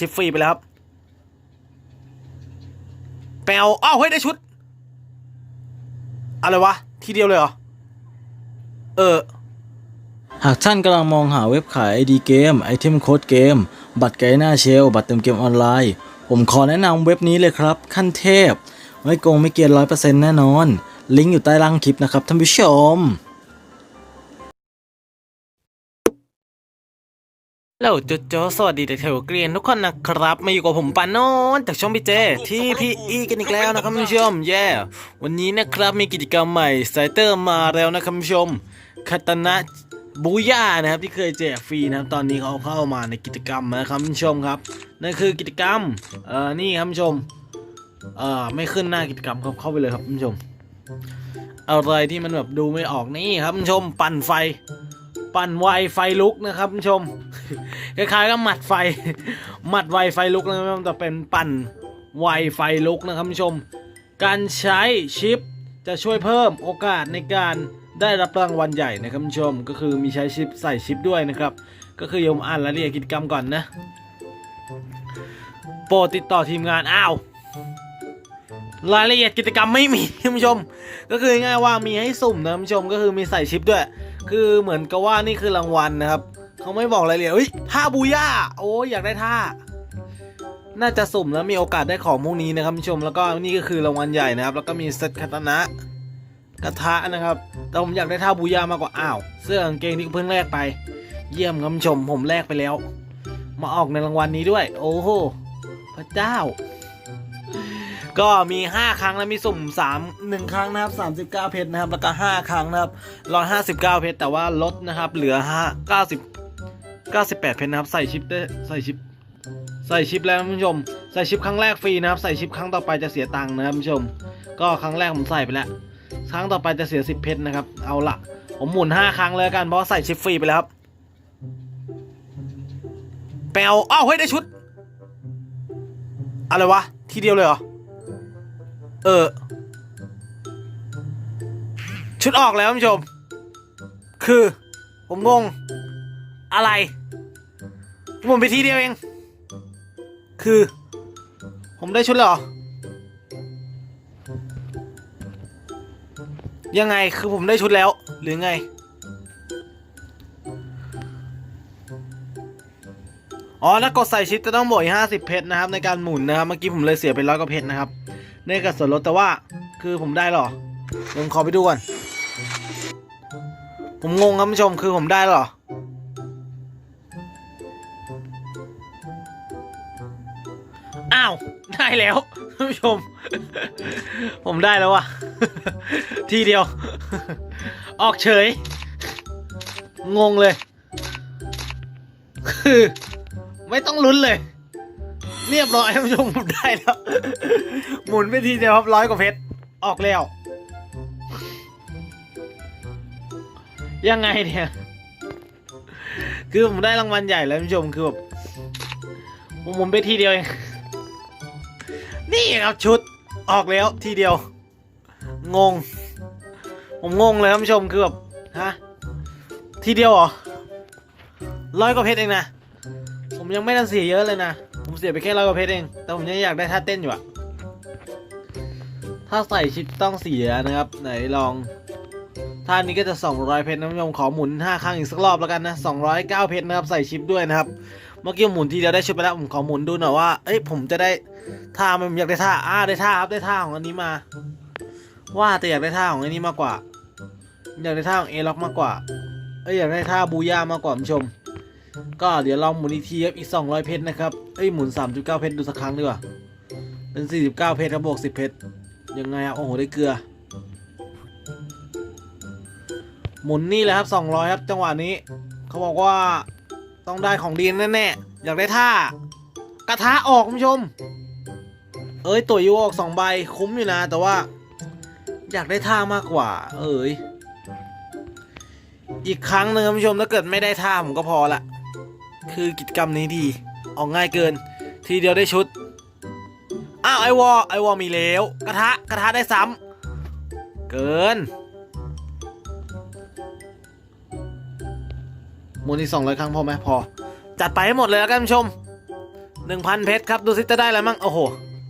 ชิปฟรีไปแล้วครับแปลอ้าวเฮ้ยได้ชุด อะไรวะ ทีเดียวเลยเหรอ เออ หากท่านกำลังมองหาเว็บขาย ID เกม ไอเทมโค้ดเกม บัตรไกด์หน้าเชล บัตรเติมเกมออนไลน์ ผมขอแนะนำเว็บนี้เลยครับ ขั้นเทพ ไม่โกงไม่เกียนร้อยเปอร์เซ็นต์แน่นอน ลิงก์อยู่ใต้ล่างคลิปนะครับท่านผู้ชม แล้วโจโจสวัสดีเด็กแถวเกรียนทุกคนนะครับ มาอยู่กับผมปานนนจากช่องพี่เจ ที่พี่อีกันอีกแล้วนะครับคุณผู้ชมแย่วันนี้นะครับมีกิจกรรมใหม่ไซเตอร์มาแล้วนะครับคุณผู้ชมคาตนะบูย่านะครับที่เคยแจกฟรีนะครับตอนนี้เขาเข้ามาในกิจกรรมนะครับคุณผู้ชมครับนั่นคือกิจกรรมเอ่อนี่ครับคุณผู้ชมเอ่อไม่ขึ้นหน้ากิจกรรมครับเข้าไปเลยครับคุณผู้ชมอะไรที่มันแบบดูไม่ออกนี่ครับคุณผู้ชมปั่นไฟ ปั่นไวไฟลุกนะครับคุณผู้ชม คล้ายๆกับหมัดไฟ หมัดไวไฟลุกนะครับแต่เป็นปั่นไวไฟลุกนะครับคุณผู้ชม การใช้ชิปจะช่วยเพิ่มโอกาสในการได้รับรางวัลใหญ่นะครับคุณผู้ชม ก็คือมีใช้ชิปใส่ชิปด้วยนะครับ ก็คือยมอ่านรายละเอียดกิจกรรมก่อนนะ โปรดติดต่อทีมงานอ้าวรายละเอียดกิจกรรมไม่มีท่านผู้ชม ก็คือง่ายว่ามีให้สุ่มนะท่านผู้ชมก็คือมีใส่ชิปด้วย คือเหมือนกับว่านี่คือรางวัลนะครับ เขาไม่บอกรายละเอียเฮ้ยท่าบูย่าโอ้ยอยากได้ท่า น่าจะสุ่มแล้วมีโอกาสได้ของพวกนี้นะครับผู้ชมแล้วก็นี่ก็คือรางวัลใหญ่นะครับ แล้วก็มีเซตคาตนะกระทะนะครับ แต่ผมอยากได้ท่าบูย่ามากกว่าอ้าว เสื้อกางเกงที่เพิ่งแลกไป เยี่ยมครับผู้ชมผมแลกไปแล้ว มาออกในรางวัลนี้ด้วย โอ้โหพระเจ้า ก็มี 5 ครั้งแล้วมีสุ่ม 3 1 ครั้งนะครับ39 เพชรนะครับ แล้วก็ 5 ครั้งนะครับ159 เพชรแต่ว่าลดนะครับ เหลือ5 90 98 เพชรนะครับ ใส่ชิปได้ใส่ชิป ใส่ชิปแล้วท่านผู้ชม ใส่ชิปครั้งแรกฟรีนะครับ ใส่ชิปครั้งต่อไปจะเสียตังค์นะครับท่านผู้ชม ก็ครั้งแรกผมใส่ไปแล้ว ครั้งต่อไปจะเสีย 10 เพชรนะครับ เอาละผมหมุน 5 ครั้งเลยกันเพราะใส่ชิปฟรีไปแล้วครับแปลอ้าวเฮ้ยได้ชุด อะไรวะ ทีเดียวเลยเหรอ เออ ชุดออกแล้วท่านผู้ชม คือ ผมงง อะไรผมไปทีเดียวเอง คือ ผมได้ชุดแล้วเหรอ ยังไงคือผมได้ชุดแล้ว หรือไง อ๋อแล้วกดใส่ชิปจะต้องบวกห้าสิบเพชรนะครับ ในการหมุนนะครับ เมื่อกี้ผมเลยเสียไปร้อยกว่าเพชรนะครับในกับส่วนลดแต่ว่า คือผมได้หรอผมขอไปดูก่อน ผมงงครับผู้ชมคือผมได้หรอ อ้าว ได้แล้วท่านผู้ชม ผมได้แล้วว่ะทีเดียว ออกเฉย งงเลย คือ ไม่ต้องลุ้นเลย เรียบร้อยท่านผู้ชมผมได้แล้ว หมุนไปทีเดียวครับร้อยกว่าเพชร ออกแล้ว ยังไงเนี่ยคือผมได้รางวัลใหญ่แล้วท่านผู้ชมคือแบบผมหมุนไปทีเดียวเอง นี่ครับชุดออกแล้วทีเดียว งง ผมงงเลยท่านผู้ชมคือแบบฮะทีเดียวเหรอร้อยกว่าเพชรเองนะผมยังไม่ทันเสียเยอะเลยนะผมเสียไปแค่ร้อยกว่าเพชรเอง แต่ผมยังอยากได้ท่าเต้นอยู่อะถ้าใส่ชิปต้องเสียนะครับ ไหนลองท่านี้ก็จะ 200 เพชรนะคุณผู้ชมขอหมุน 5 ครั้งอีกสักรอบแล้วกันนะ 209 เพชรนะครับ ใส่ชิปด้วยนะครับ เมื่อกี้หมุนทีเดียวได้ชุดไปแล้วผมขอหมุนดูหน่อยว่า เอ้ยผมจะได้ท่ามผมอยากได้ท่าอ่าได้ท่าครับได้ท่าของอันนี้มา ว่าแต่อยากได้ท่าของอันนี้มากกว่า อยากได้ท่าของเอล็อกมากกว่า เอ้ยอยากได้ท่าบูย่ามากกว่าคุณผู้ชม ก็เดี๋ยวลองหมุนอีกทีครับอีก200เพชรนะครับเอ้ยหมุน 3.9 เพชรดูสักครั้งดีกว่าเป็น 49 เพชรครับบวก10 เพชรยังไงครับโอ้โหได้เกลือ หมุนนี่แหละครับ200ครับจังหวะนี้เขาบอกว่า ต้องได้ของดีแน่ๆ อยากได้ท่า กระทะออกคุณผู้ชม เอ้ยตัวยูออกสองใบคุ้มอยู่นะ แต่ว่า อยากได้ท่ามากกว่า เอ้ย อีกครั้งหนึ่งคุณผู้ชมถ้าเกิดไม่ได้ท่าผมก็พอละ คือกิจกรรมนี้ดี ออกง่ายเกิน ทีเดียวได้ชุด อ้าวไอวอไอวอมีแล้ว กระทะกระทะได้ซ้ำเกิน มุนอีกสองร้อยครั้งพอไหมพอ จัดไปให้หมดเลยแล้วกันผู้ชมหนึ่งพันเพชรครับ ดูสิจะได้อะไรมั่งโอ้โห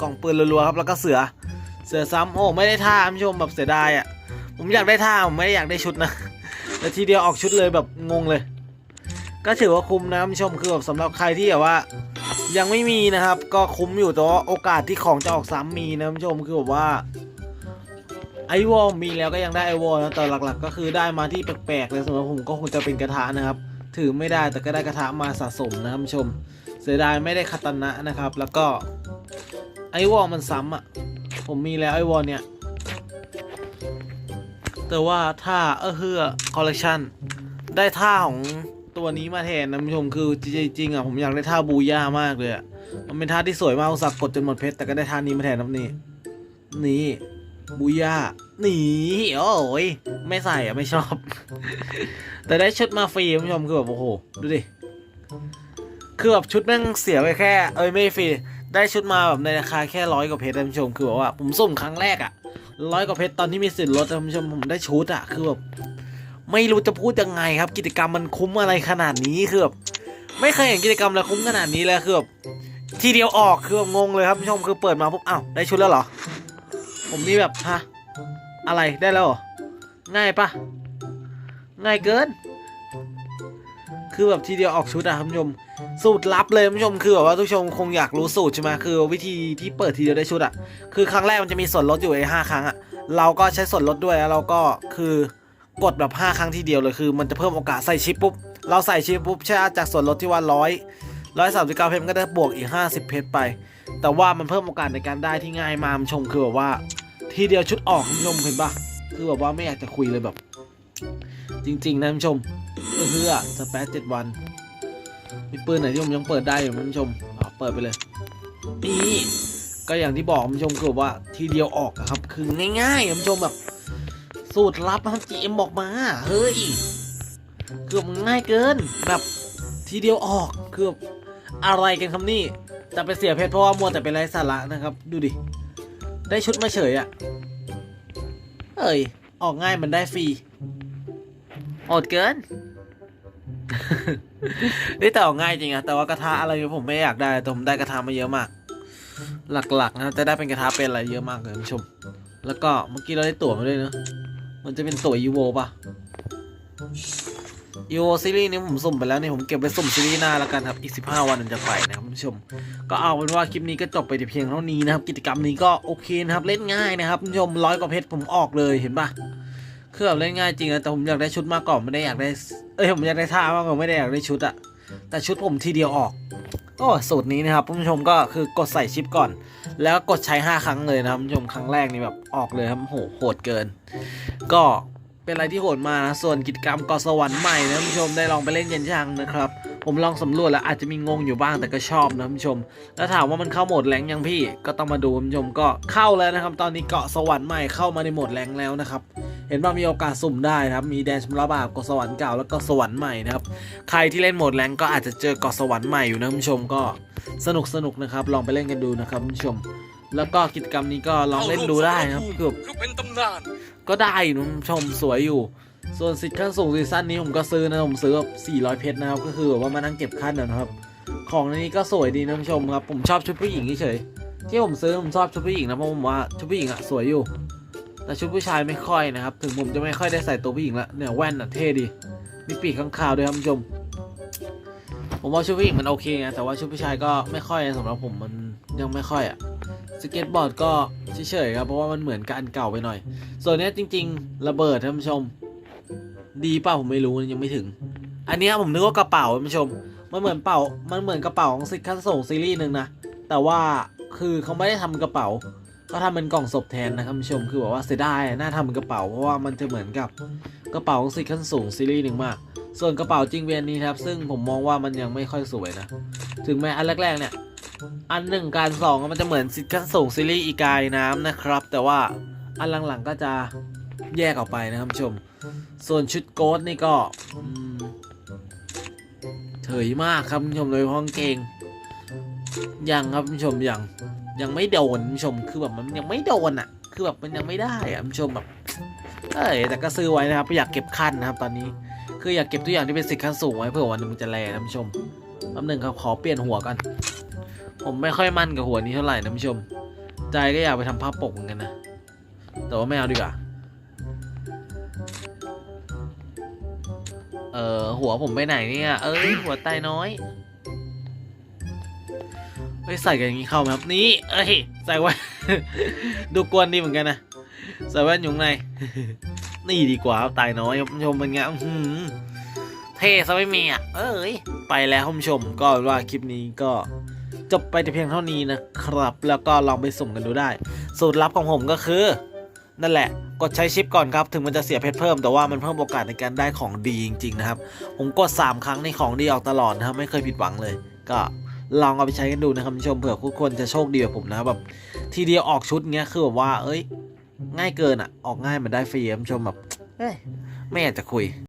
กล่องปืนรัวๆครับ แล้วก็เสือ เสือซ้ำโอ้ไม่ได้ท่าท่านผู้ชมแบบเสียดายอะ ผมอยากได้ท่า ผมไม่ได้อยากได้ชุดนะแต่ทีเดียวออกชุดเลยแบบงงเลย ก็ถือว่าคุ้มนะท่านผู้ชมคือแบบสำหรับใครที่แบบว่า ยังไม่มีนะครับ ก็คุ้มอยู่แต่ว่าโอกาสที่ของจะออกซ้ำมีนะท่านผู้ชมคือแบบว่าไอวอลมีแล้วก็ยังได้ไอวอลนะแต่หลักๆ ก็คือได้มาที่แปลกๆเลยสำหรับผมก็คงจะเป็นกระทะนะครับ ถือไม่ได้แต่ก็ได้กระทะมาสะสมนะครับชม เสียดายไม่ได้คาตานะนะครับ แล้วก็ไอวอลมันซ้ำอะ ผมมีแล้วไอวอลเนี่ย แต่ว่าท่าเออเฮือคอลเลคชันได้ท่าของตัวนี้มาแทนนะผู้ชมคือจริงๆอะผมอยากได้ท่าบูย่ามากเลยอะมันเป็นท่าที่สวยมากอุตส่าห์กดจนหมดเพชรแต่ก็ได้ท่านี้มาแทนนะนี่นี่ บูย่านี่โอ้ยไม่ใส่อะไม่ชอบ แต่ได้ชุดมาฟรีคุณผู้ชมคือแบบโอ้โห ดูดิ คือแบบชุดแม่งเสียไปแค่ เอ้ยไม่ฟรีได้ชุดมาแบบในราคาแค่ร้อยกว่าเพชรท่านผู้ชมคือแบบว่าผมสุ่มครั้งแรกอะร้อยกว่าเพชรตอนที่มีสิทธิ์ลดท่านผู้ชมผมได้ชุดอะคือแบบไม่รู้จะพูดยังไงครับ กิจกรรมมันคุ้มอะไรขนาดนี้คือแบบไม่เคยเห็นกิจกรรมอะไรคุ้มขนาดนี้เลยคือแบบทีเดียวออกคือแบบงงเลยครับท่านผู้ชมคือเปิดมาปุ๊บอ้าวได้ชุดแล้วเหรอ ผมนี่แบบฮะอะไรได้แล้วเหรอ ง่ายปะง่ายเกิน คือแบบทีเดียวออกชุดอะท่านผู้ชม สูตรลับเลยท่านผู้ชมคือแบบว่าทุกชมคงอยากรู้สูตรใช่ไหมคือวิธีที่เปิดทีเดียวได้ชุดอะคือครั้งแรกมันจะมีส่วนลดอยู่ไอ้ห้าครั้งอะเราก็ใช้ส่วนลดด้วยแล้วเราก็คือกดแบบ 5 ครั้งทีเดียวเลยคือมันจะเพิ่มโอกาสใส่ชิปปุ๊บ เราใส่ชิปปุ๊บใช่จากส่วนลดที่ว่าร้อยร้อยสามสิบเก้าเพชรมันก็จะบวกอีก 50 เพชรไป แต่ว่ามันเพิ่มโอกาสในการได้ที่ง่ายมากท่านผู้ชมคือแบบว่า ทีเดียวชุดออกท่านผู้ชมเห็นปะคือแบบว่าไม่อยากจะคุยเลยแบบ จริง ๆ นะท่านผู้ชมก็คืออสเปซเจ็ดวัน มีปืนไหนที่ผมยังเปิดได้อยู่ไหมท่านผู้ชมอะเปิดไปเลยนี่ก็อย่างที่บอกท่านผู้ชมคือว่าทีเดียวออกครับ คือง่ายๆท่านผู้ชมแบบ สูตรลับนะครับ GM บอกมาเฮ้ยเกือบง่ายเกิน แบบทีเดียวออกคือบอะไรกันครับนี่แต่ไปเสียเพชรเพราะว่ามัวแต่เป็นไร้สาระนะครับ ดูดิ ได้ชุดมาเฉยอะเอ้ย ออกง่ายมันได้ฟรีอดเกิน นี่แต่ออกง่ายจริงอะแต่ว่ากระทะอะไรผมไม่อยากได้แต่ผมได้กระทะมาเยอะมาก หลักๆนะจะได้เป็นกระทะเป็นอะไรเยอะมากเลยท่านผู้ชม แล้วก็เมื่อกี้เราได้ตั๋วมาด้วยเนอะมันจะเป็นตั๋วยูโวปะ ยูโวซีรีส์นี้ผมสุ่มไปแล้วนี่ผมเก็บไว้สุ่มซีรีส์หน้าแล้วกันครับอีก 15 วันมันจะไปนะครับท่านผู้ชม ก็เอาเป็นว่าคลิปนี้ก็จบไปแต่เพียงเท่านี้นะครับ กิจกรรมนี้ก็โอเคนะครับเล่นง่ายนะครับท่านผู้ชมร้อยกว่าเพชรผมออกเลยเห็นปะคือแบบเล่นง่ายจริงนะแต่ผมอยากได้ชุดมากกว่าไม่ได้อยากได้เอ้ยผมอยากได้ท่ามากกว่าไม่ได้อยากได้ชุดอะแต่ชุดผมทีเดียวออกก็สูตรนี้นะครับคุณผู้ชมก็คือกดใส่ชิปก่อน แล้วก็กดใช้ 5 ครั้งเลยนะครับคุณผู้ชมครั้งแรกนี่แบบออกเลยครับโหโหดเกิน ก็ เป็นอะไรที่โหดมากนะ ส่วนกิจกรรมเกาะสวรรค์ใหม่นะคุณผู้ชมได้ลองไปเล่นเย็นช่างนะครับ ผมลองสำรวจแล้วอาจจะมีงงอยู่บ้างแต่ก็ชอบนะคุณผู้ชม แล้วถามว่ามันเข้าโหมดแรงยังพี่ ก็ต้องมาดูคุณผู้ชมก็เข้าแล้วนะครับ ตอนนี้เกาะสวรรค์ใหม่เข้ามาในโหมดแรงแล้วนะครับ เห็นว่ามีโอกาสสุ่มได้นะครับ มีแดนชมรบาบเกาะสวรรค์เก่าแล้วก็สวรรค์ใหม่นะครับ ใครที่เล่นโหมดแรงก็อาจจะเจอเกาะสวรรค์ใหม่อยู่นะคุณผู้ชมก็สนุกสนุกนะครับ ลองไปเล่นกันดูนะครับคุณผู้ชม แล้วก็กิจกรรมนี้ก็ลองเล่นดูได้นะครับคือคือเป็นตำนานก็ได้อยู่นะคุณผู้ชมสวยอยู่ ส่วนสิทธิ์ขั้นสูงซีซั่นนี้ผมก็ซื้อนะผมซื้อแบบ400 เพชรนะครับ ก็คือแบบว่ามานั่งเก็บขั้นนะครับ ของในนี้ก็สวยดีนะคุณผู้ชมครับ ผมชอบชุดผู้หญิงเฉยๆที่ผมซื้อผมชอบชุดผู้หญิงนะเพราะผมว่าชุดผู้หญิงอะสวยอยู่ แต่ชุดผู้ชายไม่ค่อยนะครับ ถึงผมจะไม่ค่อยได้ใส่ตัวผู้หญิงละเนี่ยแว่นอะเท่ดีมีปีกข้างคาวด้วยครับคุณผู้ชม ผมว่าชุดผู้หญิงมันโอเคไงแต่ว่าชุดผู้ชายก็ไม่ค่อยสำหรับผมมันยังไม่ค่อยอะ สเก็ตบอร์ดก็เฉยๆครับเพราะว่ามันเหมือนกับอันเก่าไปหน่อย ส่วนนี้จริง ๆ ระเบิดท่านผู้ชม ดีเปล่าผมไม่รู้ยังไม่ถึง อันนี้ผมนึกว่ากระเป๋าท่านผู้ชม มันเหมือนเป๋ามันเหมือนกระเป๋าของซิกคันส่งซีรีส์หนึ่งนะ แต่ว่าคือเขาไม่ได้ทำกระเป๋า ก็ทำเป็นกล่องศพแทนนะครับท่านผู้ชม คือแบบว่าเสียดายน่าทำเป็นกระเป๋าเพราะว่ามันจะเหมือนกับกระเป๋าของซิกคันสูงซีรีส์หนึ่งมากส่วนกระเป๋าจริงเวียนนี้ครับ ซึ่งผมมองว่ามันยังไม่ค่อยสวยนะ ถึงแม้อันแรกๆเนี่ย อันหนึ่งการสองมันจะเหมือนซิกคันสูงซีรีส์อีกายน้ำนะครับ แต่ว่าอันหลังๆก็จะแยกออกไปนะครับชม ส่วนชุดโกดนี่ก็เฉยมากครับผู้ชมโดยเฉพาะกางเกงยังครับผู้ชมยังยังไม่โดนผู้ชมคือแบบมันยังไม่โดนอะ คือแบบมันยังไม่ได้อะผู้ชมแบบเอ้ยแต่ก็ซื้อไว้นะครับอยากเก็บขั้นนะครับ ตอนนี้คืออยากเก็บทุกอย่างที่เป็นสิทธิ์ขั้นสูงไว้เผื่อวันนึงมันจะแรงนะคุณผู้ชมแป๊บหนึงครับขอเปลี่ยนหัวกัน ผมไม่ค่อยมั่นกับหัวนี้เท่าไหร่นะผู้ชม ใจก็อยากไปทำภาพปกเหมือนกันนะ แต่ว่าไม่เอาดีกว่า เออหัวผมไปไหนเนี่ย เอ้ยหัวไตน้อยเฮ้ยใส่กันอย่างนี้เข้าไหมครับนี่เอ้ยใส่ไว้ ดูกวนดีเหมือนกันนะใส่แว่นอยู่ข้างในนี่ดีกว่าครับไตน้อยผู้ชมเป็นไงเท่ซะไม่มีอะ เอ้ย ไปแล้วผู้ชมก็ว่าคลิปนี้ก็ จบไปแต่เพียงเท่านี้นะครับ แล้วก็ลองไปสุ่มกันดูได้ สูตรลับของผมก็คือ นั่นแหละ กดใช้ชิปก่อนครับ ถึงมันจะเสียเพชรเพิ่ม แต่ว่ามันเพิ่มโอกาสในการได้ของดีจริง ๆ นะครับ ผมกด 3 ครั้งในของดีออกตลอดนะครับ ไม่เคยผิดหวังเลย ก็ลองเอาไปใช้กันดูนะครับคุณผู้ชมเผื่อทุกคนจะโชคดีแบบผมนะแบบทีเดียวออกชุดเงี้ยคือแบบว่า เอ้ย ง่ายเกินอะ ออกง่ายมันได้ฟรีคุณผู้ชมแบบไม่อยากจะคุย